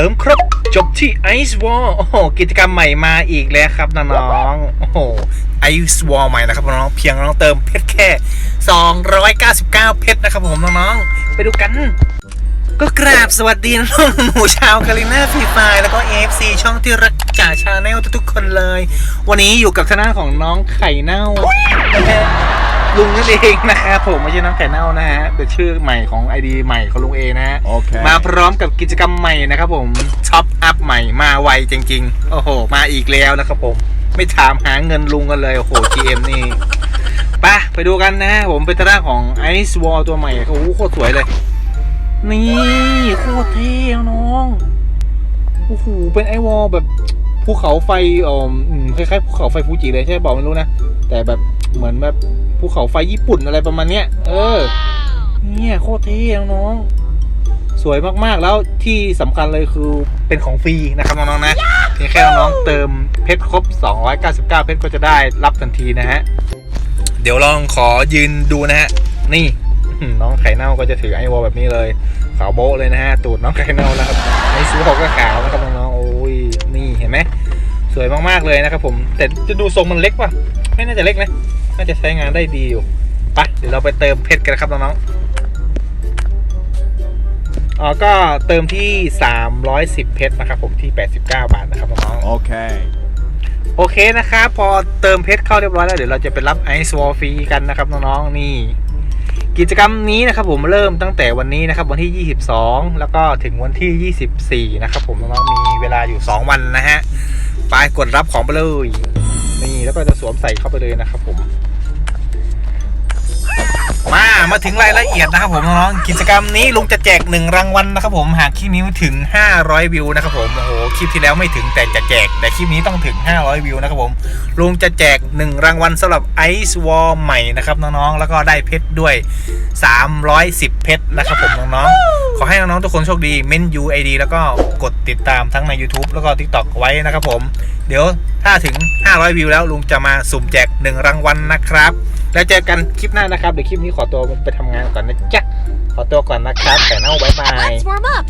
เติมครบจบที่ Ice Wall โอ้โหกิจกรรมใหม่มาอีกแล้วครับน้องๆโอ้โห Ice Wall ใหม่นะครับน้องๆเพียงน้องเติมเพชรแค่ 299 เพชรนะครับผมน้องๆไปดูกัน ก็กราบสวัสดีน้องหมูชาวกาลิน่าฟรีไฟแล้วก็ AFC ช่องที่รักจ่าชาแนลทุกๆคนเลย วันนี้อยู่กับทางด้านของน้องไข่เน่า ลุงนั่นเองนะครับผมไม่ใช่น้องไข่เน่านะฮะเป็นชื่อใหม่ของ ID ใหม่ของลุงเอนะฮะโอเค มาพร้อมกับกิจกรรมใหม่นะครับผมช็อปอัพใหม่มาไวจริงๆ โอ้โห มาอีกแล้วนะครับผม ไม่ถามหาเงินลุงกันเลย โอ้โห GM นี่ไปะไปดูกันนะผมเป็นตาด้านของ Ice Wall ตัวใหม่โอ้โหโคตรสวยเลย นี่โคตรเท่น้องโอ้โหเป็นไอวอลแบบภูเขาไฟเอ่ออืมคล้ายๆภูเขาไฟฟูจิเลยใช่บอกไม่รู้นะ แต่แบบ เหมือนแบบภูเขาไฟญี่ปุ่นอะไรประมาณเนี้ย เออ เนี่ยโคตรเท่น้องๆสวยมากๆ แล้วที่สำคัญเลยคือเป็นของฟรีนะครับน้องๆนะเพียงแค่น้องๆเติมเพชรครบ 299 เพชรก็จะได้รับทันทีนะฮะ เดี๋ยวลองขอยืนดูนะฮะ นี่อืมน้องไข่เน่าก็จะถือไอวอลแบบนี้เลย ขาวโบ๊ะเลยนะฮะ ตูดน้องไข่เน่านะครับไอซูหกก็ขาวนะครับน้องๆโอ้ยนี่เห็นไหมสวยมากๆเลยนะครับผม แต่จะดูทรงมันเล็กป่ะ ไม่น่าจะเล็กนะ น่าจะใช้งานได้ดีอยู่ไปเดี๋ยวเราไปเติมเพชรกันนะครับน้องๆอ๋อก็เติมที่ 310 เพชรนะครับผมที่ 89 บาทนะครับน้องๆ Okay. โอเคนะครับ พอเติมเพชรเข้าเรียบร้อยแล้วเดี๋ยวเราจะไปรับไอซ์วอลฟรีกันนะครับน้องๆนี่ กิจกรรมนี้นะครับผมเริ่มตั้งแต่วันนี้นะครับวันที่ 22 แล้วก็ถึงวันที่ 24 นะครับผมน้องๆมีเวลาอยู่ 2 วันนะฮะไปกดรับของไปเลยนี่แล้วก็จะสวมใส่เข้าไปเลยนะครับผม มามาถึงรายละเอียดนะครับผมน้องๆกิจกรรมนี้ลุงจะแจกหนึ่งรางวัลนะครับผมหากคลิปนี้ถึง 500 วิวนะครับผมโอ้โหคลิปที่แล้วไม่ถึงแต่จะแจก แต่คลิปนี้ต้องถึง 500 วิวนะครับผมลุงจะแจก 1 รางวัลสำหรับ Ice Wall ใหม่นะครับน้องๆแล้วก็ได้เพชรด้วย 310 เพชรนะครับผมน้องๆขอให้น้องๆทุกคนโชคดีเม้น UID แล้วก็กดติดตามทั้งใน YouTube แล้วก็ TikTok ไว้นะครับผม เดี๋ยวถ้าถึง 500 วิวแล้วลุงจะมาสุ่มแจก 1 รางวัลนะครับ แล้วเจอกันคลิปหน้านะครับ เดี๋ยวคลิปนี้ขอตัวไปทำงานก่อนนะจ๊ะ ขอตัวก่อนนะครับ แต่เน่าบายบาย Let's warm up.